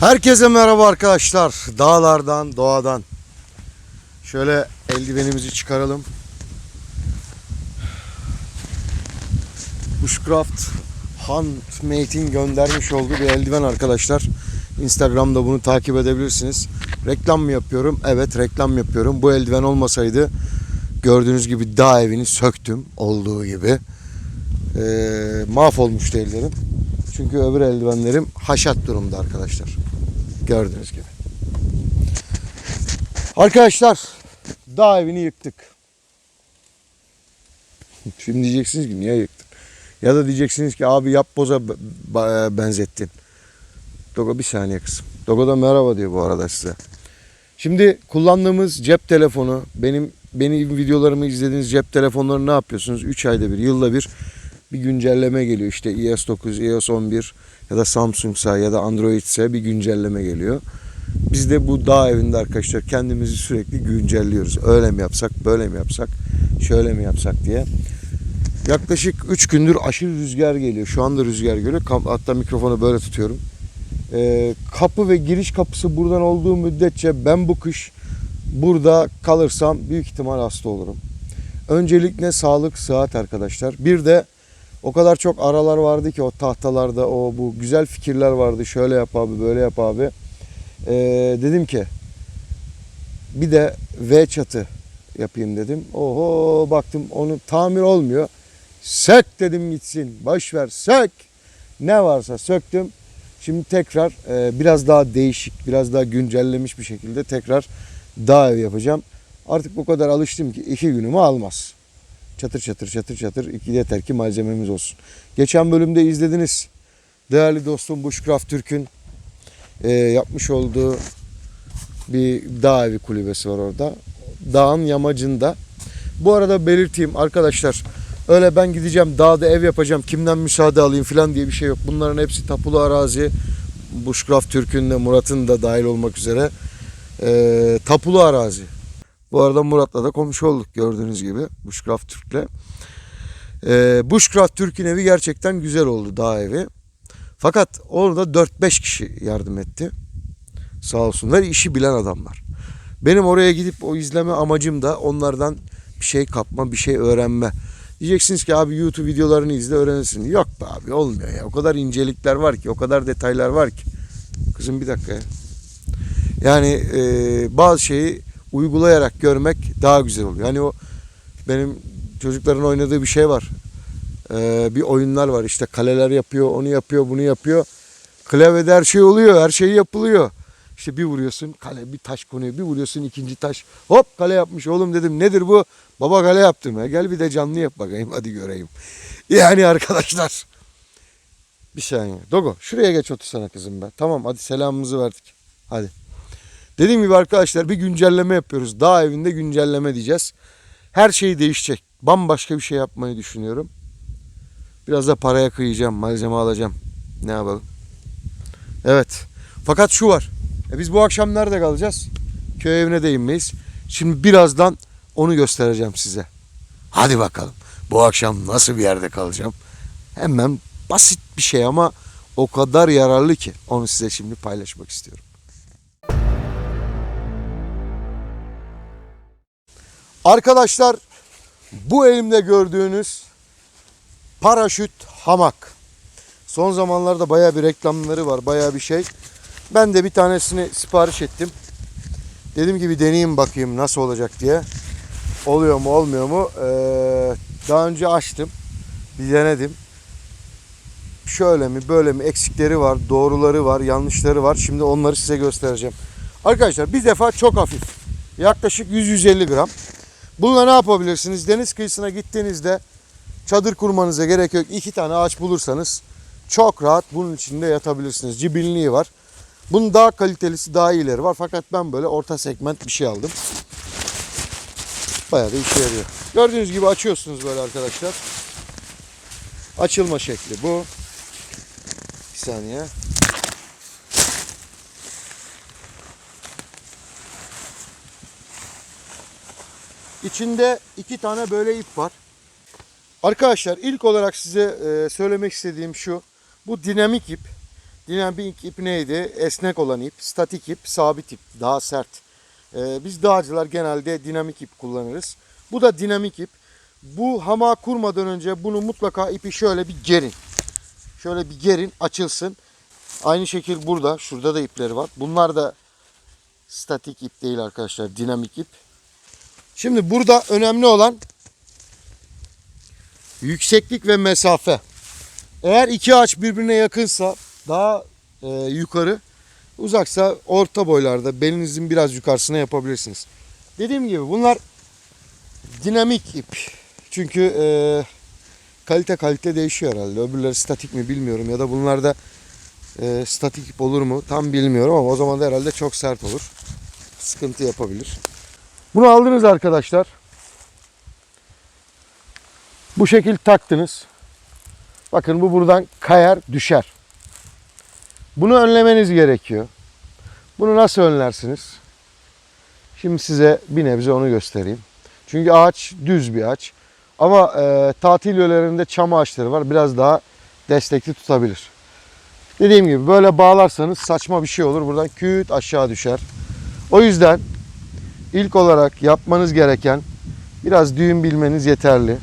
Herkese merhaba arkadaşlar. Dağlardan, doğadan. Şöyle eldivenimizi çıkaralım. Bushcraft Handmade'in göndermiş olduğu bir eldiven arkadaşlar. Instagram'da bunu takip edebilirsiniz. Reklam mı yapıyorum? Evet reklam yapıyorum. Bu eldiven olmasaydı gördüğünüz gibi dağ evini söktüm olduğu gibi. Ee, mahvolmuştu ellerim. Çünkü öbür eldivenlerim haşat durumda arkadaşlar. Gördüğünüz gibi. Arkadaşlar dağ evini yıktık. Şimdi diyeceksiniz ki niye yıktın? Ya da diyeceksiniz ki abi yap boza benzettin. Dogo bir saniye kızım. Dogo da merhaba diyor bu arada size. Şimdi kullandığımız cep telefonu benim benim videolarımı izlediğiniz cep telefonları ne yapıyorsunuz? 3 ayda bir, yılda bir bir güncelleme geliyor. İşte iOS 9, iOS 11 ya da Samsung'sa ya da Android'se bir güncelleme geliyor. Biz de bu dağ evinde arkadaşlar kendimizi sürekli güncelliyoruz. Öyle mi yapsak, böyle mi yapsak, şöyle mi yapsak diye. Yaklaşık 3 gündür aşırı rüzgar geliyor. Şu anda rüzgar geliyor. Hatta mikrofonu böyle tutuyorum. Ee, kapı ve giriş kapısı buradan olduğu müddetçe ben bu kış burada kalırsam büyük ihtimal hasta olurum. Öncelikle sağlık, sıhhat arkadaşlar. Bir de o kadar çok aralar vardı ki o tahtalarda o bu güzel fikirler vardı. Şöyle yap abi, böyle yap abi. Ee, dedim ki bir de V çatı yapayım dedim. Oho baktım onu tamir olmuyor. Sök dedim gitsin. Boş ver sök. Ne varsa söktüm. Şimdi tekrar e, biraz daha değişik, biraz daha güncellemiş bir şekilde tekrar dağ evi yapacağım. Artık bu kadar alıştım ki iki günümü almaz. Çatır çatır çatır çatır yeter ki malzememiz olsun. Geçen bölümde izlediniz. Değerli dostum Bushcraft Türk'ün e, yapmış olduğu bir dağ evi kulübesi var orada. Dağın yamacında. Bu arada belirteyim arkadaşlar. Öyle ben gideceğim dağda ev yapacağım kimden müsaade alayım falan diye bir şey yok. Bunların hepsi tapulu arazi. Bushcraft Türk'ün de Murat'ın da dahil olmak üzere. e, tapulu arazi. Bu arada Murat'la da komşu olduk gördüğünüz gibi Bushcraft Türk'le. E, Bushcraft Türk'ün evi gerçekten güzel oldu dağ evi. Fakat orada 4-5 kişi yardım etti. Sağ olsunlar işi bilen adamlar. Benim oraya gidip o izleme amacım da onlardan bir şey kapma, bir şey öğrenme. Diyeceksiniz ki abi YouTube videolarını izle öğrenirsin. Yok be abi olmuyor ya. O kadar incelikler var ki, o kadar detaylar var ki. Kızım bir dakika ya. Yani e, bazı şeyi uygulayarak görmek daha güzel oluyor. Hani o benim çocukların oynadığı bir şey var. E, bir oyunlar var işte kaleler yapıyor, onu yapıyor, bunu yapıyor. Klavyede her şey oluyor, her şey yapılıyor. İşte bir vuruyorsun kale bir taş konuyor, bir vuruyorsun ikinci taş. Hop kale yapmış oğlum dedim nedir bu? Baba kale yaptım ya. Gel bir de canlı yap bakayım hadi göreyim. Yani arkadaşlar. Bir saniye. Dogo şuraya geç otursana kızım be. Tamam hadi selamımızı verdik. Hadi. Dediğim gibi arkadaşlar bir güncelleme yapıyoruz. Dağ evinde güncelleme diyeceğiz. Her şey değişecek. Bambaşka bir şey yapmayı düşünüyorum. Biraz da paraya kıyacağım. Malzeme alacağım. Ne yapalım? Evet. Fakat şu var. E biz bu akşam nerede kalacağız? Köy evine de inmeyiz. Şimdi birazdan onu göstereceğim size. Hadi bakalım. Bu akşam nasıl bir yerde kalacağım? Hemen basit bir şey ama o kadar yararlı ki onu size şimdi paylaşmak istiyorum. Arkadaşlar bu elimde gördüğünüz paraşüt hamak. Son zamanlarda baya bir reklamları var, baya bir şey. Ben de bir tanesini sipariş ettim. Dedim ki bir deneyeyim bakayım nasıl olacak diye. Oluyor mu olmuyor mu? Ee, daha önce açtım. Bir denedim. Şöyle mi böyle mi eksikleri var, doğruları var, yanlışları var. Şimdi onları size göstereceğim. Arkadaşlar bir defa çok hafif. Yaklaşık 100-150 gram. Bununla ne yapabilirsiniz? Deniz kıyısına gittiğinizde çadır kurmanıza gerek yok. İki tane ağaç bulursanız çok rahat bunun içinde yatabilirsiniz. Cibilliği var. Bunun daha kalitelisi, daha iyileri var. Fakat ben böyle orta segment bir şey aldım. Bayağı da işe yarıyor. Gördüğünüz gibi açıyorsunuz böyle arkadaşlar. Açılma şekli bu. Bir saniye. İçinde iki tane böyle ip var. Arkadaşlar ilk olarak size e, söylemek istediğim şu. Bu dinamik ip. Dinamik ip neydi? Esnek olan ip, statik ip, sabit ip, daha sert. Ee, biz dağcılar genelde dinamik ip kullanırız. Bu da dinamik ip. Bu hamağı kurmadan önce bunu mutlaka ipi şöyle bir gerin. Şöyle bir gerin açılsın. Aynı şekil burada. Şurada da ipleri var. Bunlar da statik ip değil arkadaşlar. Dinamik ip. Şimdi burada önemli olan yükseklik ve mesafe. Eğer iki ağaç birbirine yakınsa daha e, yukarı, uzaksa orta boylarda belinizin biraz yukarısına yapabilirsiniz. Dediğim gibi bunlar dinamik ip. Çünkü e, kalite kalite değişiyor herhalde. Öbürleri statik mi bilmiyorum ya da bunlarda e, statik ip olur mu tam bilmiyorum ama o zaman da herhalde çok sert olur. Sıkıntı yapabilir. Bunu aldınız arkadaşlar. Bu şekil taktınız. Bakın bu buradan kayar düşer. Bunu önlemeniz gerekiyor. Bunu nasıl önlersiniz? Şimdi size bir nebze onu göstereyim. Çünkü ağaç düz bir ağaç. Ama e, tatil yörelerinde çam ağaçları var. Biraz daha destekli tutabilir. Dediğim gibi böyle bağlarsanız saçma bir şey olur. Buradan küt aşağı düşer. O yüzden ilk olarak yapmanız gereken biraz düğüm bilmeniz yeterli.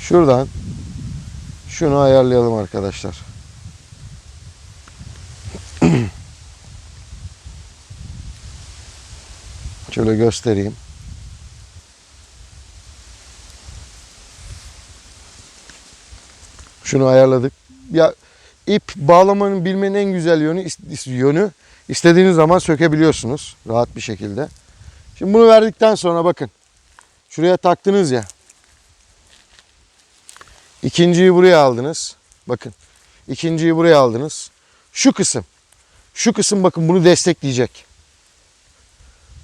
Şuradan şunu ayarlayalım arkadaşlar. Şöyle göstereyim. Şunu ayarladık. Ya ip bağlamanın bilmenin en güzel yönü yönü istediğiniz zaman sökebiliyorsunuz rahat bir şekilde. Şimdi bunu verdikten sonra bakın. Şuraya taktınız ya. İkinciyi buraya aldınız. Bakın. İkinciyi buraya aldınız. Şu kısım. Şu kısım bakın bunu destekleyecek.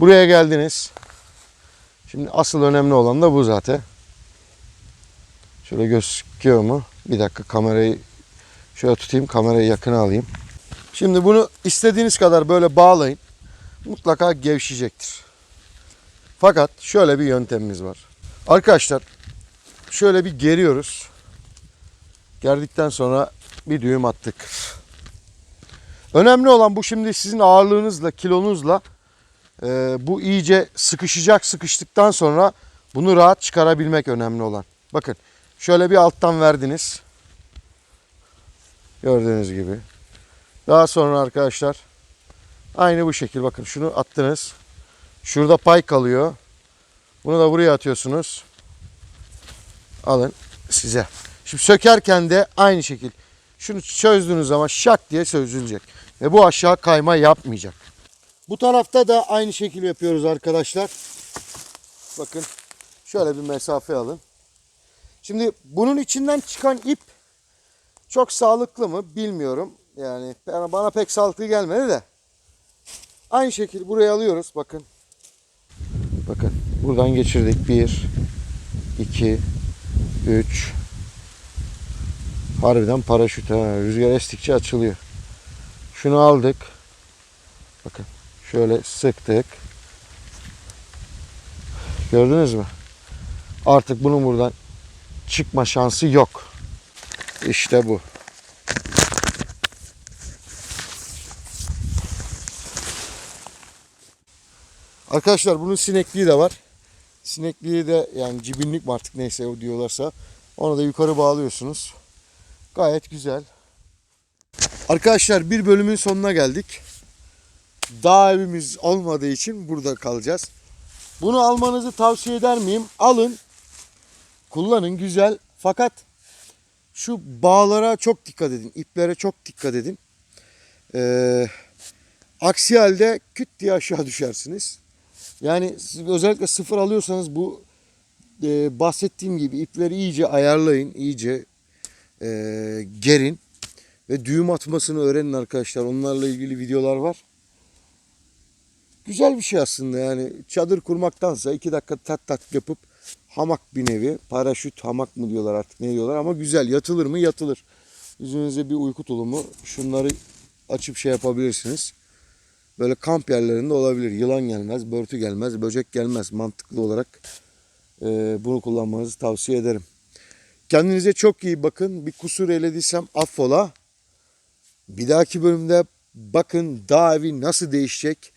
Buraya geldiniz. Şimdi asıl önemli olan da bu zaten. Şöyle gözüküyor mu? Bir dakika kamerayı şöyle tutayım. Kamerayı yakına alayım. Şimdi bunu istediğiniz kadar böyle bağlayın. Mutlaka gevşeyecektir. Fakat şöyle bir yöntemimiz var. Arkadaşlar şöyle bir geriyoruz. Gerdikten sonra bir düğüm attık. Önemli olan bu şimdi sizin ağırlığınızla, kilonuzla e, bu iyice sıkışacak. Sıkıştıktan sonra bunu rahat çıkarabilmek önemli olan. Bakın şöyle bir alttan verdiniz. Gördüğünüz gibi. Daha sonra arkadaşlar aynı bu şekil bakın şunu attınız. Şurada pay kalıyor. Bunu da buraya atıyorsunuz. Alın size. Şimdi sökerken de aynı şekil. Şunu çözdüğünüz zaman şak diye çözülecek. Ve bu aşağı kayma yapmayacak. Bu tarafta da aynı şekil yapıyoruz arkadaşlar. Bakın şöyle bir mesafe alın. Şimdi bunun içinden çıkan ip çok sağlıklı mı bilmiyorum. Yani bana pek sağlıklı gelmedi de. Aynı şekil buraya alıyoruz. Bakın. Bakın buradan geçirdik. 1 2 3 Harbiden paraşüt ha. Rüzgar estikçe açılıyor. Şunu aldık. Bakın şöyle sıktık. Gördünüz mü? Artık bunun buradan çıkma şansı yok. İşte bu. Arkadaşlar bunun sinekliği de var. Sinekliği de yani cibinlik mi artık neyse o diyorlarsa onu da yukarı bağlıyorsunuz. Gayet güzel. Arkadaşlar bir bölümün sonuna geldik. Dağ evimiz olmadığı için burada kalacağız. Bunu almanızı tavsiye eder miyim? Alın. Kullanın güzel. Fakat şu bağlara çok dikkat edin. iplere çok dikkat edin. Ee, aksi halde küt diye aşağı düşersiniz. Yani özellikle sıfır alıyorsanız bu e, bahsettiğim gibi ipleri iyice ayarlayın. iyice e, gerin ve düğüm atmasını öğrenin arkadaşlar. Onlarla ilgili videolar var. Güzel bir şey aslında yani çadır kurmaktansa iki dakika tat tat yapıp hamak bir nevi paraşüt hamak mı diyorlar artık ne diyorlar ama güzel yatılır mı yatılır. Yüzünüze bir uyku tulumu şunları açıp şey yapabilirsiniz. Böyle kamp yerlerinde olabilir. Yılan gelmez, börtü gelmez, böcek gelmez. Mantıklı olarak e, bunu kullanmanızı tavsiye ederim. Kendinize çok iyi bakın. Bir kusur elediysem affola. Bir dahaki bölümde bakın dağ evi nasıl değişecek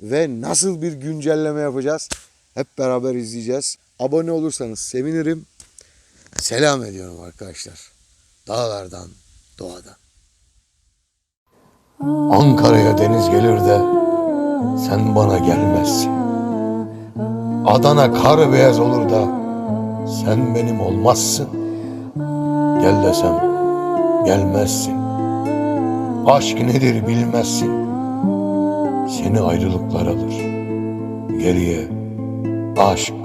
ve nasıl bir güncelleme yapacağız. Hep beraber izleyeceğiz. Abone olursanız sevinirim. Selam ediyorum arkadaşlar. Dağlardan, doğadan. Ankara'ya deniz gelir de sen bana gelmezsin. Adana kar beyaz olur da sen benim olmazsın. Gel desem gelmezsin. Aşk nedir bilmezsin. Seni ayrılıklar alır. Geriye aşk.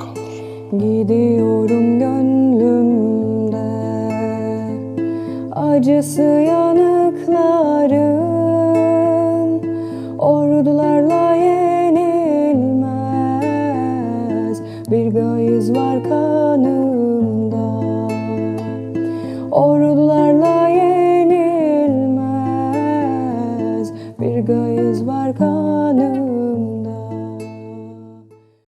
Gidiyorum gönlümde Acısı yanıkların